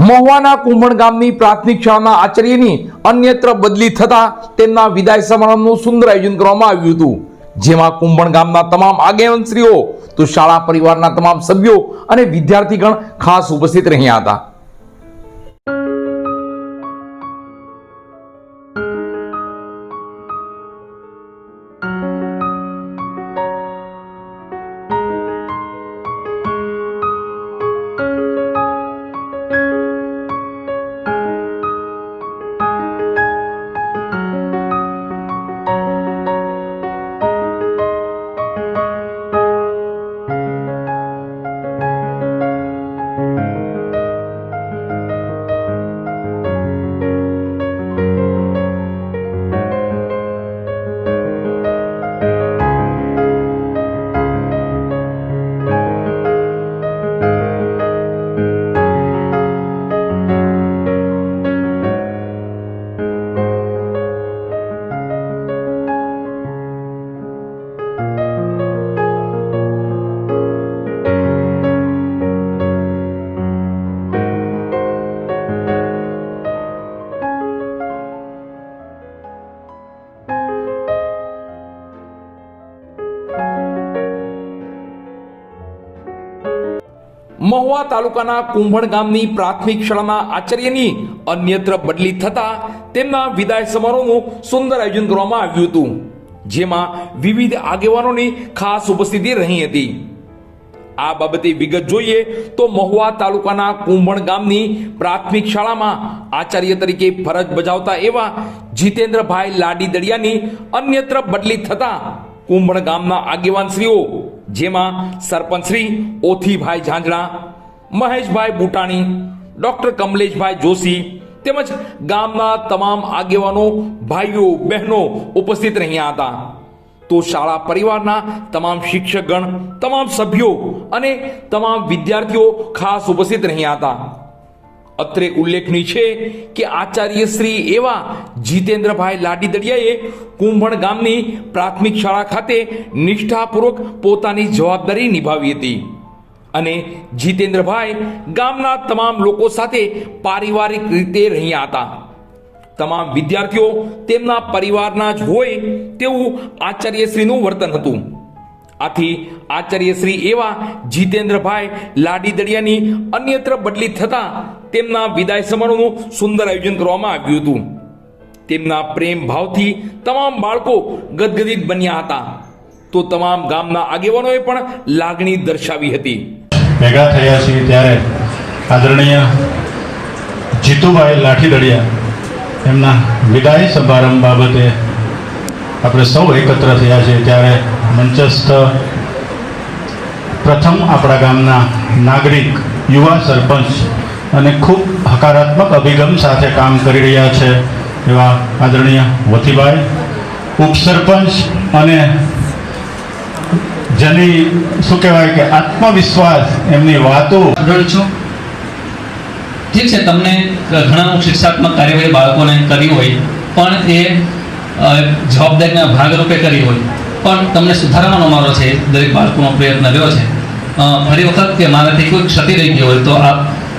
મહુવાના કુંભણ ગામની પ્રાથમિક શાળાના આચાર્યની અન્યત્ર બદલી થતા તેમના વિદાય સમારંભનું સુંદર આયોજન કરવામાં આવ્યું હતું. જેમાં કુંભણ ગામના તમામ આગેવાનશ્રીઓ, તો શાળા પરિવારના તમામ સભ્યો અને વિદ્યાર્થીગણ ખાસ ઉપસ્થિત રહ્યા હતા. મહુવા તાલુકાના કુંભણ ગામની પ્રાથમિક શાળાના આચાર્યની અન્યત્ર બદલી થતા તેમના વિદાય સમારોહનું સુંદર આયોજન કરવામાં આવ્યું હતું, જેમાં વિવિધ આગેવાનોની ખાસ ઉપસ્થિતિ રહી હતી. આ બાબતે વિગત જોઈએ તો મહુવા તાલુકાના કુંભણ ગામની પ્રાથમિક શાળામાં આચાર્ય તરીકે ફરજ બજાવતા એવા જીતેન્દ્રભાઈ લાડી દળિયાની અન્યત્ર બદલી થતા કુંભણ ગામના આગેવાનશ્રીઓ જેમાં સરપંચ શ્રી ઓથીભાઈ ઝાંઝણા, મહેશભાઈ બુટાણી, ડોક્ટર કમલેશભાઈ જોશી તેમજ ગામના તમામ આગેવાનો, ભાઈઓ, બહેનો ઉપસ્થિત રહ્યા હતા. તો શાળા પરિવારના તમામ શિક્ષકગણ, તમામ સભ્યો અને તમામ વિદ્યાર્થીઓ ખાસ ઉપસ્થિત રહ્યા હતા. અત્રે ઉલ્લેખનીય છે કે આચાર્ય શ્રી એવા જીતેન્દ્રભાઈ લાડી દડિયાએ કુંભણ ગામની પ્રાથમિક શાળા ખાતે નિષ્ઠાપૂર્વક પોતાની જવાબદારી નિભાવી હતી. અને જીતેન્દ્રભાઈ ગામના તમામ લોકો સાથે પારિવારિક રીતે રહ્યા હતા. તમામ વિદ્યાર્થીઓ તેમના પરિવારના જ હોય તેવું આચાર્યશ્રીનું વર્તન હતું. આથી આચાર્યશ્રી એવા જીતેન્દ્રભાઈ લાડી દડિયાની અન્યત્ર બદલી થતા તેમના વિદાય સમારોહનું સુંદર આયોજન કરવામાં આવ્યું હતું. તેમના પ્રેમ ભાવથી તમામ બાળકો ગદગદિત બન્યા હતા. તો તમામ ગામના આગેવાનોએ પણ લાગણી દર્શાવી હતી. ભેગા થયા છીએ ત્યારે આદરણીય જીતુભાઈ લાઠીદડિયા. એમના વિદાય સમારંભ બાબતે આપણે સૌ એકત્ર થયા છીએ ત્યારે મંચસ્થ પ્રથમ આપણા ગામના નાગરિક યુવા સરપંચ અને ખૂબ હકારાત્મક અભિગમ સાથે કામ કરી રહ્યા છે એવા આદરણીય વથીભાઈ ઉપસરપંચ અને જેની શું કહેવાય કે આત્મવિશ્વાસ એમની વાતો છું. ઠીક છે, તમને ઘણા શિક્ષાત્મક કાર્યવાહી બાળકોને કરી હોય, પણ એ જવાબદારીના ભાગરૂપે કરી હોય. પણ તમને સુધારવાનો મારો છે, દરેક બાળકોનો પ્રયત્ન રહ્યો છે. ફરી વખત કે મારાથી કોઈ ક્ષતિ રહી ગઈ હોય તો આપ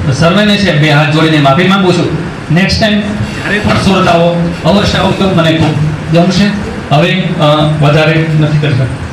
સર્વેને છે બે હાથ જોડીને માફી માંગુ છું. નેક્સ્ટ ટાઈમ જ્યારે પણ સુરત આવો અવશ્ય આવતો મને ખૂબ ગમશે. હવે વધારે નથી કરી શકતો.